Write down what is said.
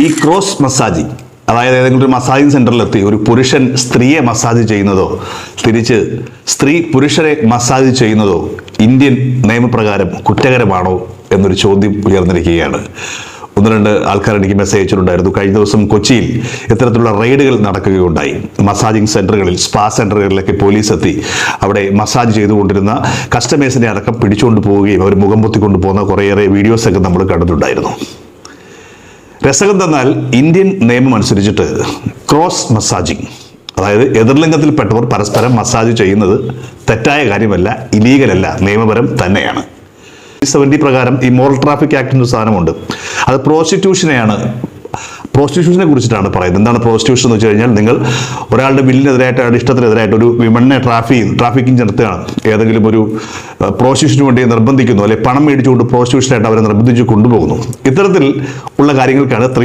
ഈ cross massaging അതായത് ഏതെങ്കിലും ഒരു മസാജിങ് സെന്ററിലെത്തി ഒരു പുരുഷൻ സ്ത്രീയെ മസാജ് ചെയ്യുന്നതോ തിരിച്ച് സ്ത്രീ പുരുഷരെ മസാജ് ചെയ്യുന്നതോ ഇന്ത്യൻ നിയമപ്രകാരം കുറ്റകരമാണോ എന്നൊരു ചോദ്യം ഉയർന്നിരിക്കുകയാണ്. ഒന്ന് രണ്ട് ആൾക്കാർ എനിക്ക് മെസ്സേജ് അയച്ചിട്ടുണ്ടായിരുന്നു. കഴിഞ്ഞ ദിവസം കൊച്ചിയിൽ ഇത്തരത്തിലുള്ള റെയ്ഡുകൾ നടക്കുകയുണ്ടായി. മസാജിങ് സെന്ററുകളിൽ സ്പാ സെന്ററുകളിലൊക്കെ പോലീസ് എത്തി അവിടെ മസാജ് ചെയ്തുകൊണ്ടിരുന്ന കസ്റ്റമേഴ്സിനെ അടക്കം പിടിച്ചുകൊണ്ട് പോവുകയും അവർ മുഖം പൊത്തിക്കൊണ്ട് പോകുന്ന കുറേയേറെ വീഡിയോസൊക്കെ നമ്മൾ കണ്ടിട്ടുണ്ടായിരുന്നു. രസകം തന്നാൽ ഇന്ത്യൻ നിയമം അനുസരിച്ചിട്ട് ക്രോസ് മസാജിങ് അതായത് എതിർലിംഗത്തിൽപ്പെട്ടവർ പരസ്പരം മസാജ് ചെയ്യുന്നത് തെറ്റായ കാര്യമല്ല ഇലീഗലല്ല നിയമപരം തന്നെയാണ്. സെവന്റി പ്രകാരം ഈ മോറൽ ട്രാഫിക് ആക്ടിന്റെ സാധനമുണ്ട്. അത് പ്രോസ്റ്റിറ്റ്യൂഷനെയാണ് പ്രോസ്റ്റിറ്റ്യൂഷനെ കുറിച്ചിട്ടാണ് പറയുന്നത്. എന്താണ് പ്രോസ്റ്റിറ്റ്യൂഷൻ എന്ന് വെച്ച് കഴിഞ്ഞാൽ നിങ്ങൾ ഒരാളുടെ ബില്ലിനെതിരായിട്ട് അയാളുടെ ഇഷ്ടത്തിനെതിരായിട്ട് ഒരു വിമണിനെ ട്രാഫിക് ട്രാഫിക്കിംഗ് നടത്തുകയാണ് ഏതെങ്കിലും ഒരു പ്രോസ്റ്റിറ്റ്യൂഷന് വേണ്ടി നിർബന്ധിക്കുന്നു അല്ലെങ്കിൽ പണം മേടിച്ചുകൊണ്ട് പ്രോസ്റ്റിറ്റ്യൂഷനായിട്ട് അവരെ നിർബന്ധിച്ച് കൊണ്ടുപോകുന്നു. ഇത്തരത്തിൽ ഉള്ള കാര്യങ്ങൾക്കാണ്